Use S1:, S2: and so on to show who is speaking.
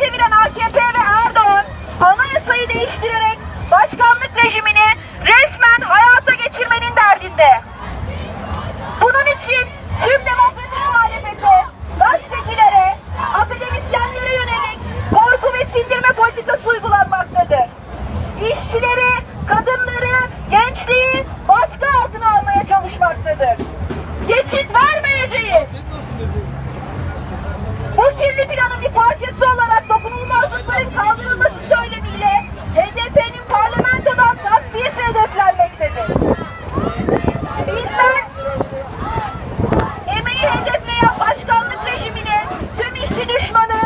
S1: çeviren AKP ve Erdoğan anayasayı değiştirerek başkanlık rejimini resmen hayata geçirmenin derdinde. Bunun için tüm demokratik muhalefete, gazetecilere, akademisyenlere yönelik korku ve sindirme politikası uygulanmaktadır. İşçileri, kadınları, gençliği baskı altına almaya çalışmaktadır. Geçit vermeyeceğiz. Bu kirli planın bir parçası düşmanı